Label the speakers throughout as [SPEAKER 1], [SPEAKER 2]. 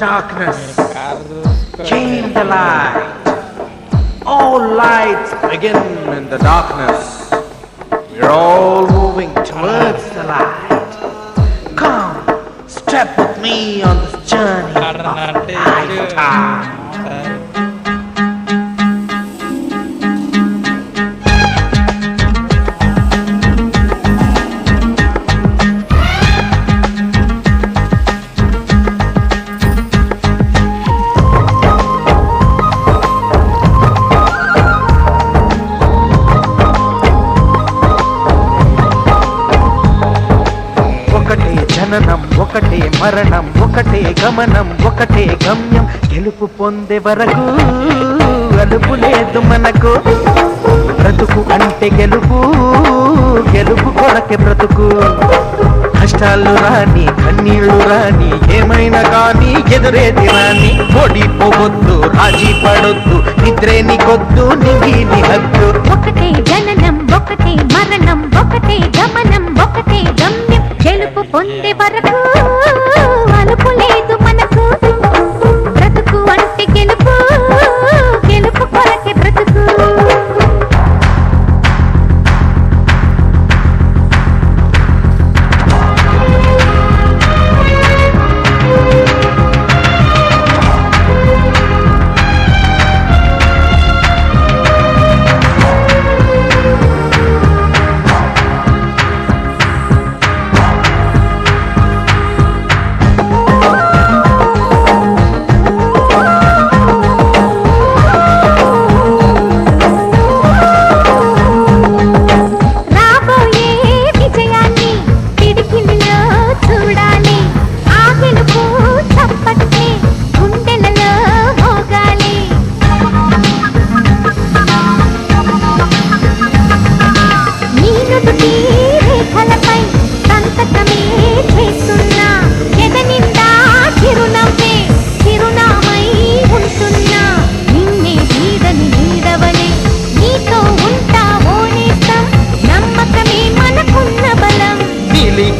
[SPEAKER 1] darkness. Change the light. All lights begin in the darkness. We're all moving towards the light. Come, step with me on this journey of lifetime. మరణం ఒకటే గమనం ఒకటే గమ్యం. గెలుపు పొందే వరకు అలుపు లేదు మనకు. బ్రతుకు అంటే గెలుపు గెలుపు కొరకే బ్రతుకు. కష్టాలు రాని కన్నీళ్ళు రాని ఏమైనా కానీ ఎదురేది రాని. ఓడిపోవద్దు రాజీ పడొద్దు నిద్రే నీకొద్దు నిధి నిహద్దు.
[SPEAKER 2] ఒకటే జననం ఒకటే మరణం ఒకటే గమనం ఒకటే గమ్యం. గెలుపు పొందే వరకు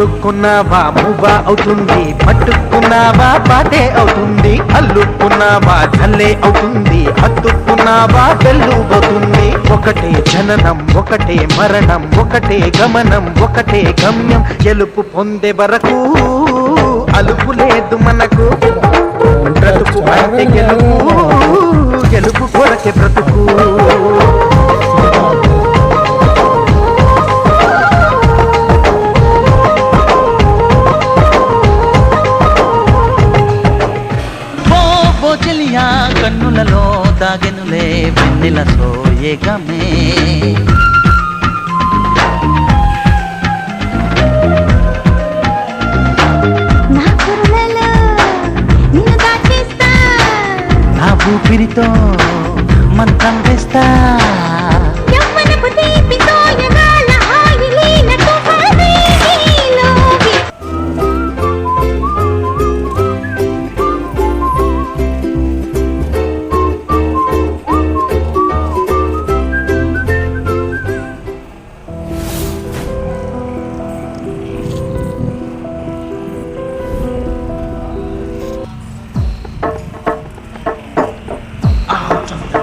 [SPEAKER 1] ముట్టుకున్నావా మువ్వా అవుతుంది. పట్టుకున్నావా? పాటే అవుతుంది. అల్లుకున్నావా? చల్లే అవుతుంది. హత్తుకున్నావా? వెల్లుబోతుంది ఒకటే జననం ఒకటే మరణం ఒకటే గమనం ఒకటే గమ్యం. గెలుపు పొందే వరకు అలుపు లేదు మనకు. బ్రతుకు అంటే గెలుపు.
[SPEAKER 3] కన్నులలో దాగెనులే వెన్నెల సోయగమే.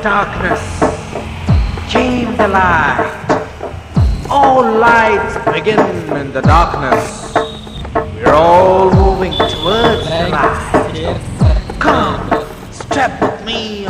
[SPEAKER 1] Darkness came the light. All lights begin in the darkness. We're all moving towards the light. Come, step with me